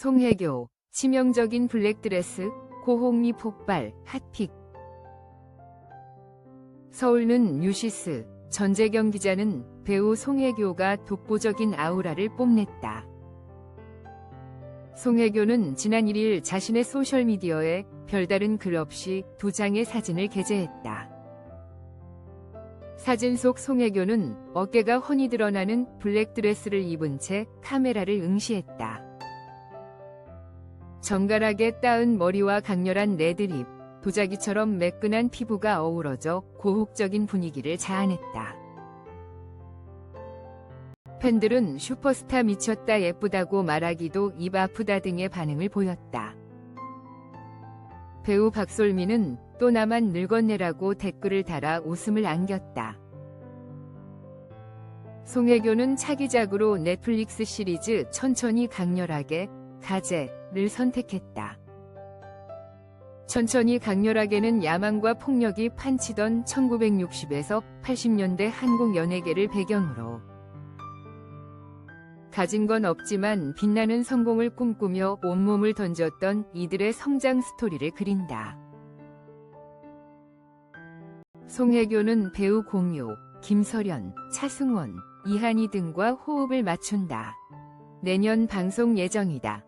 송혜교, 치명적인 블랙드레스, 고홍리 폭발, 핫픽. 서울는 뉴시스, 전재경 기자는 배우 송혜교가 독보적인 아우라를 뽐냈다. 송혜교는 지난 1일 자신의 소셜미디어에 별다른 글 없이 두 장의 사진을 게재했다. 사진 속 송혜교는 어깨가 훤히 드러나는 블랙드레스를 입은 채 카메라를 응시했다. 정갈하게 따은 머리와 강렬한 레드립, 도자기처럼 매끈한 피부가 어우러져 고혹적인 분위기를 자아냈다. 팬들은 슈퍼스타 미쳤다 예쁘다고 말하기도 입 아프다 등의 반응을 보였다. 배우 박솔미는 또 나만 늙었네라고 댓글을 달아 웃음을 안겼다. 송혜교는 차기작으로 넷플릭스 시리즈 천천히 강렬하게 가제를 선택했다. 천천히 강렬하게는 야망과 폭력이 판치던 1960에서 80년대 한국 연예계를 배경으로 가진 건 없지만 빛나는 성공을 꿈꾸며 온몸을 던졌던 이들의 성장 스토리를 그린다. 송혜교는 배우 공유, 김설연, 차승원, 이한희 등과 호흡을 맞춘다. 내년 방송 예정이다.